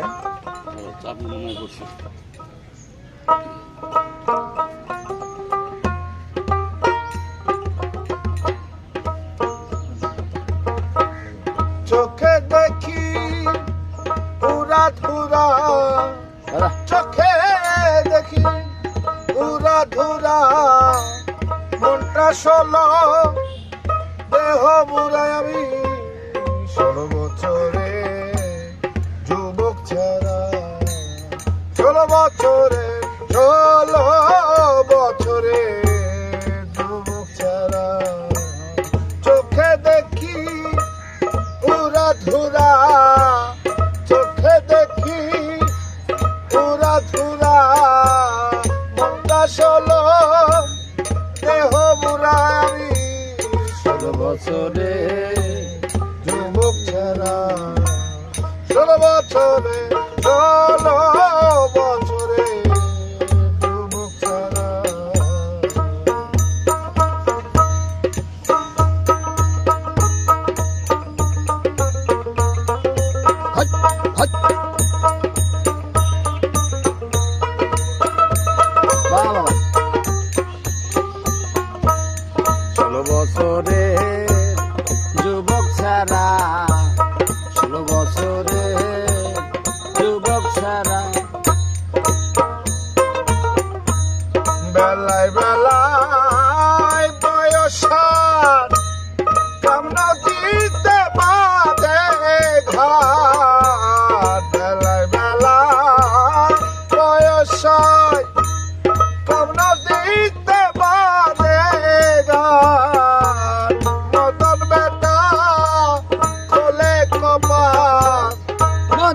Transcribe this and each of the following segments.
মনে হয় করছি চোখে দেখি পুরা ধুরা। চোখে দেখি পুরা ধুরা। মনটা ষোলো দেহ বুড়ায় আমি ষোলো বছরে। ষোলো বছরে ষোলো বছরে যুবক ছাড়া চোখে দেখি পুরা ধুরা, চোখে দেখি পুরা ধুরা। মনটা ষোলো, দেহ বুড়া আমি ষোলো বছরে যুবক ছাড়া, ষোলো বছরে ষোলো বছরে যুবক ছাড়া ষোলো বছরে যুবক ছাড়া।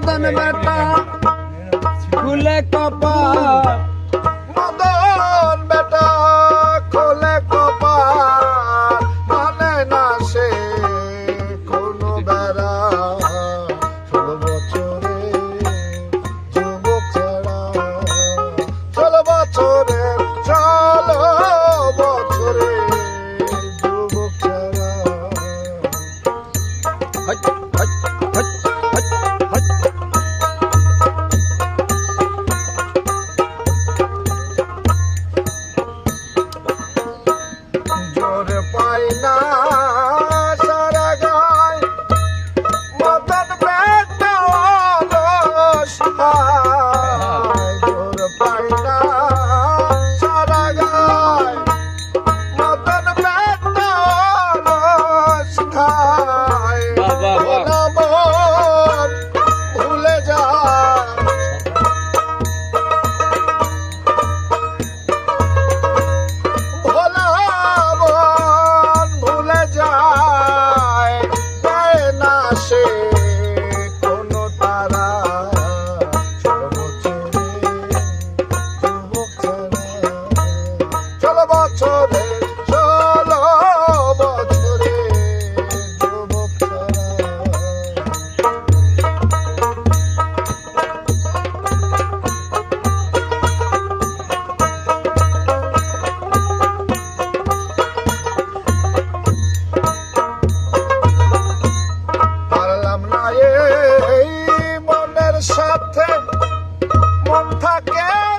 तन मता खुले कपाल থাকে।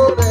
ষোলো বছরের ষোলো